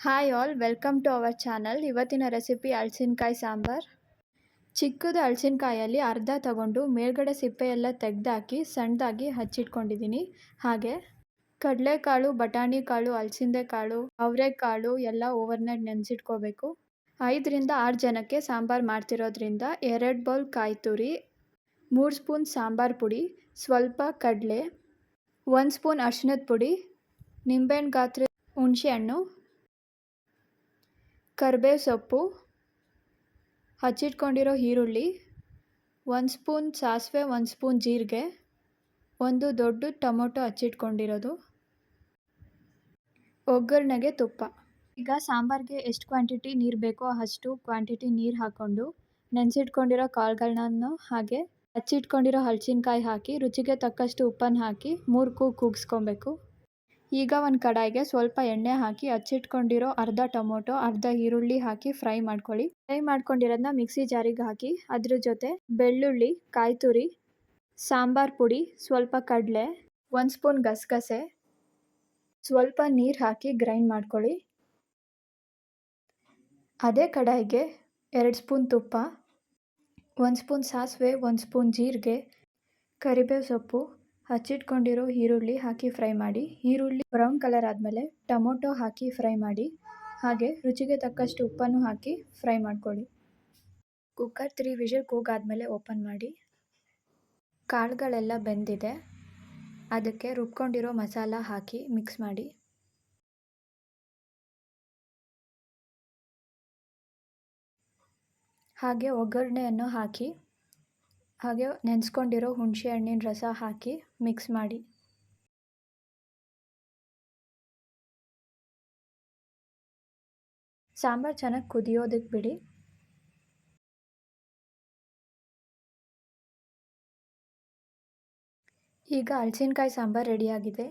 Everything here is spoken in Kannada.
Hi all welcome to our channel ಇವತ್ತಿನ ರೆಸಿಪಿ ಹಲಸಿನಕಾಯಿ ಸಾಂಬಾರ್. ಚಿಕ್ಕದು ಹಲಸಿನಕಾಯಲ್ಲಿ ಅರ್ಧ ತಗೊಂಡು ಮೇಲ್ಗಡೆ ಸಿಪ್ಪೆ ಎಲ್ಲ ತೆಗೆದಾಕಿ ಸಣ್ಣದಾಗಿ ಹಚ್ಚಿಟ್ಕೊಂಡಿದ್ದೀನಿ. ಹಾಗೆ ಕಡಲೆಕಾಳು ಬಟಾಣಿ ಕಾಳು ಹಲಸಿಂದೆ ಕಾಳು ಅವರೆಕಾಳು ಎಲ್ಲ ಓವರ್ನೈಟ್ ನೆನೆಸಿಟ್ಕೋಬೇಕು. ಐದರಿಂದ ಆರು ಜನಕ್ಕೆ ಸಾಂಬಾರು ಮಾಡ್ತಿರೋದ್ರಿಂದ ಎರಡು ಬೌಲ್ ಕಾಯಿ ತುರಿ, ಮೂರು ಸ್ಪೂನ್ ಸಾಂಬಾರು ಪುಡಿ, ಸ್ವಲ್ಪ ಕಡಲೆ, ಒಂದು ಸ್ಪೂನ್ ಅರ್ಶಿನದ ಪುಡಿ, ನಿಂಬೆಹಣ್ಣು, ಗಾತ್ರ, ಹುಣಸೆಹಣ್ಣು ಕರಿಬೇವು ಸೊಪ್ಪು ಹಚ್ಚಿಟ್ಕೊಂಡಿರೋ ಈರುಳ್ಳಿ, ಒಂದು ಸ್ಪೂನ್ ಸಾಸಿವೆ, ಒಂದು ಸ್ಪೂನ್ ಜೀರಿಗೆ, ಒಂದು ದೊಡ್ಡ ಟೊಮೊಟೊ ಹಚ್ಚಿಟ್ಕೊಂಡಿರೋದು. ಒಗ್ಗರಣೆಗೆ ತುಪ್ಪ. ಈಗ ಸಾಂಬಾರಿಗೆ ಎಷ್ಟು ಕ್ವಾಂಟಿಟಿ ನೀರು ಬೇಕೋ ಅಷ್ಟು ಕ್ವಾಂಟಿಟಿ ನೀರು ಹಾಕ್ಕೊಂಡು ನೆನೆಸಿಟ್ಕೊಂಡಿರೋ ಕಾಳುಗಳನ್ನ ಹಾಗೆ ಹಚ್ಚಿಟ್ಕೊಂಡಿರೋ ಹಲಸಿನ್ಕಾಯಿ ಹಾಕಿ ರುಚಿಗೆ ತಕ್ಕಷ್ಟು ಉಪ್ಪನ್ನು ಹಾಕಿ ಮೂರು ಕೂಗಿಸ್ಕೊಬೇಕು. ಈಗ ಒಂದು ಕಡಾಯಿಗೆ ಸ್ವಲ್ಪ ಎಣ್ಣೆ ಹಾಕಿ ಹಚ್ಚಿಟ್ಕೊಂಡಿರೋ ಅರ್ಧ ಟೊಮೊಟೊ, ಅರ್ಧ ಈರುಳ್ಳಿ ಹಾಕಿ ಫ್ರೈ ಮಾಡ್ಕೊಳ್ಳಿ. ಫ್ರೈ ಮಾಡ್ಕೊಂಡಿರೋದನ್ನ ಮಿಕ್ಸಿ ಜಾರಿಗೆ ಹಾಕಿ ಅದ್ರ ಜೊತೆ ಬೆಳ್ಳುಳ್ಳಿ ಕಾಯಿ ತುರಿ ಸಾಂಬಾರ್ ಪುಡಿ, ಸ್ವಲ್ಪ ಕಡಲೆ, ಒಂದು ಸ್ಪೂನ್ ಗಸಗಸೆ, ಸ್ವಲ್ಪ ನೀರು ಹಾಕಿ ಗ್ರೈಂಡ್ ಮಾಡ್ಕೊಳ್ಳಿ. ಅದೇ ಕಡಾಯಿಗೆ ಎರಡು ಸ್ಪೂನ್ ತುಪ್ಪ, ಒಂದು ಸ್ಪೂನ್ ಸಾಸಿವೆ, ಒಂದು ಸ್ಪೂನ್ ಜೀರಿಗೆ, ಕರಿಬೇವು ಸೊಪ್ಪು ಹಚ್ಚಿಟ್ಕೊಂಡಿರೋ ಈರುಳ್ಳಿ ಹಾಕಿ ಫ್ರೈ ಮಾಡಿ, ಈರುಳ್ಳಿ ಬ್ರೌನ್ ಕಲರ್ ಆದಮೇಲೆ ಟೊಮೊಟೊ ಹಾಕಿ ಫ್ರೈ ಮಾಡಿ, ಹಾಗೆ ರುಚಿಗೆ ತಕ್ಕಷ್ಟು ಉಪ್ಪನ್ನು ಹಾಕಿ ಫ್ರೈ ಮಾಡ್ಕೊಳ್ಳಿ. ಕುಕ್ಕರ್ ತ್ರೀ ವಿಷಲ್ ಕೂಗಾದಮೇಲೆ ಓಪನ್ ಮಾಡಿ. ಕಾಳುಗಳೆಲ್ಲ ಬೆಂದಿದೆ. ಅದಕ್ಕೆ ರುಬ್ಕೊಂಡಿರೋ ಮಸಾಲ ಹಾಕಿ ಮಿಕ್ಸ್ ಮಾಡಿ. ಹಾಗೆ ಒಗ್ಗರಣೆಯನ್ನು ಹಾಕಿ ಹಾಗೆ ನೆನೆಸ್ಕೊಂಡಿರೋ ಹುಣಸೆ ಹಣ್ಣಿನ ರಸ ಹಾಕಿ ಮಿಕ್ಸ್ ಮಾಡಿ. ಸಾಂಬಾರು ಚೆನ್ನಾಗಿ ಕುದಿಯೋದಕ್ಕೆ ಬಿಡಿ. ಈಗ ಹಲಸಿನಕಾಯಿ ಸಾಂಬಾರು ರೆಡಿಯಾಗಿದೆ